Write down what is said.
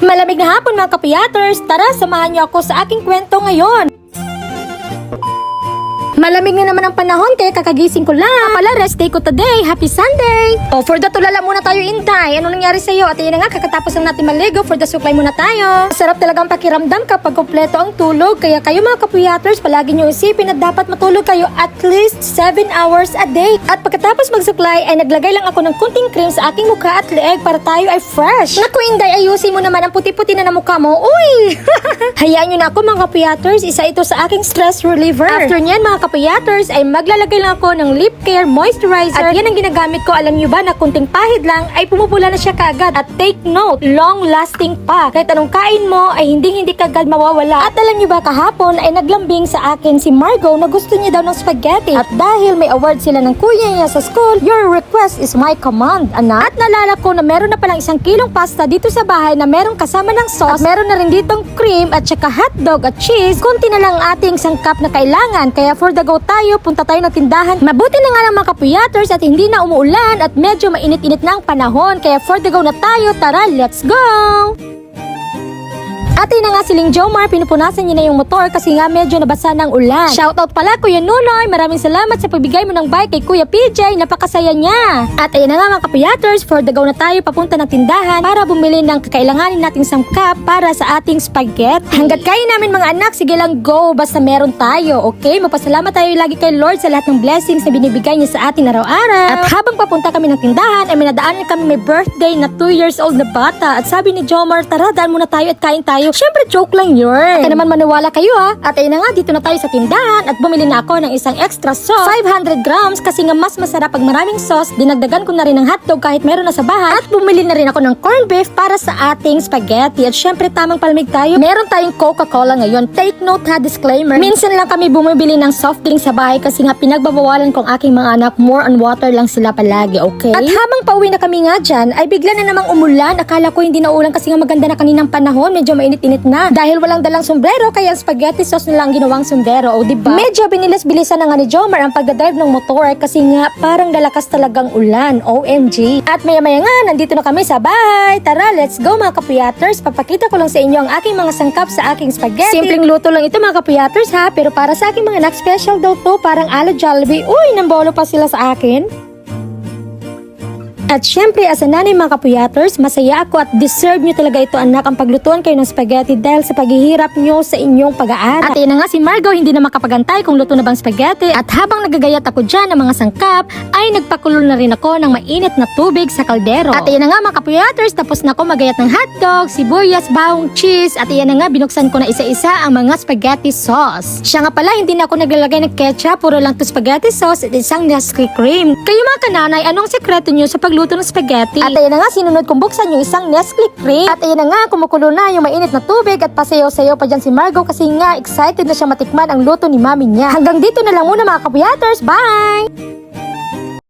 Malamig na hapon mga kapiyaters, tara samahan niyo ako sa aking kwento ngayon. Malamig na naman ang panahon kaya kakagising ko lang. Pala, rest day ko today. Happy Sunday! O, for the tulala muna tayo, Inday. Ano nangyari sa'yo? At yun na nga, kakatapos lang natin maligo. For the supply muna tayo. Sarap talagang pakiramdam kapag kompleto ang tulog. Kaya kayo mga kapuyaters, palagi nyo isipin na dapat matulog kayo at least 7 hours a day. At pagkatapos magsuklay, ay naglagay lang ako ng kunting cream sa aking mukha at leeg para tayo ay fresh. Naku, Inday, ayusin mo naman ang puti-puti na na mukha mo. Uy! Hayaan nyo na ako mga kapuyaters, isa ito sa aking stress reliever. After niyan mga kapuyaters ay maglalagay lang ako ng lip care moisturizer. At yan ang ginagamit ko, alam nyo ba na kunting pahid lang ay pumupula na siya kaagad. At take note, long lasting pa. Kahit anong kain mo ay hindi hindi kagad mawawala. At alam nyo ba kahapon ay naglambing sa akin si Margot na gusto niya daw ng spaghetti. At dahil may award sila ng kuya niya sa school, your request is my command, anak. At nalala ko na meron na palang isang kilong pasta dito sa bahay na merong kasama ng sauce. At meron na rin ditong cream at saka hotdog at cheese. Kunti na lang ang ating sangkap na kailangan. Kaya for the go tayo, punta tayo ng tindahan. Mabuti na nga lang mga kapuyaters at hindi na umuulan at medyo mainit-init na ang panahon. Kaya for the go na tayo, tara, let's go! Ate na nga siling Jomar, pinupunasan niya na yung motor kasi nga medyo nabasa ng ulan. Shoutout pala Kuya Nunoy, maraming salamat sa pagbigay mo ng bike kay Kuya PJ, napakasaya niya. At ayun na nga mga kapuyaters, for the go na tayo papunta ng tindahan para bumili ng kakailanganin nating sangkap para sa ating spaghetti. Hanggat kaya namin mga anak, sige lang go, basta meron tayo, okay? Magpasalamat tayo lagi kay Lord sa lahat ng blessings na binibigay niya sa atin araw-araw. At habang papunta kami ng tindahan, ay minadaanan kami may birthday na 2 years old na bata. At sabi ni Jomar, tara, daan muna tayo at kain tayo. Siyempre, joke lang yun. At naman maniwala kayo ha. At ayun na nga, dito na tayo sa tindahan at bumili na ako ng isang extra sauce. 500 grams kasi nga mas masarap pag maraming sauce. Dinagdagan ko na rin ng hotdog kahit meron na sa bahay. At bumili na rin ako ng corned beef para sa ating spaghetti. At syempre, tamang palamig tayo. Meron tayong Coca-Cola ngayon. Take note ha, disclaimer. Minsan lang kami bumibili ng soft drink sa bahay kasi nga pinagbabawalan kong aking mga anak. More on water lang sila palagi, okay? At habang pauwi na kami nga dyan, ay bigla na namang umulan. Akala ko hindi na ulan kasi nga maganda na kaninang panahon. Medyo mainit-init na. Dahil walang dalang sombrero, kaya spaghetti sauce na lang ginawang sombrero. O diba? Medyo binilis-bilisan na nga ni Jomar ang pagdadrive ng motor kasi nga parang lalakas talagang ulan. OMG. At maya-maya nga, nandito na kami sa bahay. Tara, let's go mga kapuyaters. Papakita ko lang sa inyo ang aking mga sangkap sa aking spaghetti. Simpleng luto lang ito mga kapuyaters ha, pero para sa aking mga anak special daw to, parang ala Jollibee. Uy, nambolo pa sila sa akin. At syempre, as a nanay mga kapuyaters, masaya ako at deserve nyo talaga ito anak ang paglutuan kayo ng spaghetti dahil sa paghihirap nyo sa inyong pag-aaral. At yun nga si Margot hindi na makapagantay kung luto na bang spaghetti at habang nagagayat ako dyan ng mga sangkap, ay nagpakulo na rin ako ng mainit na tubig sa kaldero. At yun nga mga kapuyaters, tapos na ako magayat ng hotdog, sibuyas, bawang cheese at yan na nga binuksan ko na isa-isa ang mga spaghetti sauce. Siya nga pala, hindi na ako naglalagay ng ketchup, puro lang to spaghetti sauce at isang Nestle cream. Kayo mga kananay, anong sekreto nyo sa pagluto ng spaghetti? At ayun na nga, sinunod kong buksan yung isang Nestle cream. At ayun na nga, kumukulo na yung mainit na tubig at pasayaw-sayaw pa dyan si Margot kasi nga excited na siya matikman ang luto ni mami niya. Hanggang dito na lang muna mga kapuyaters. Bye!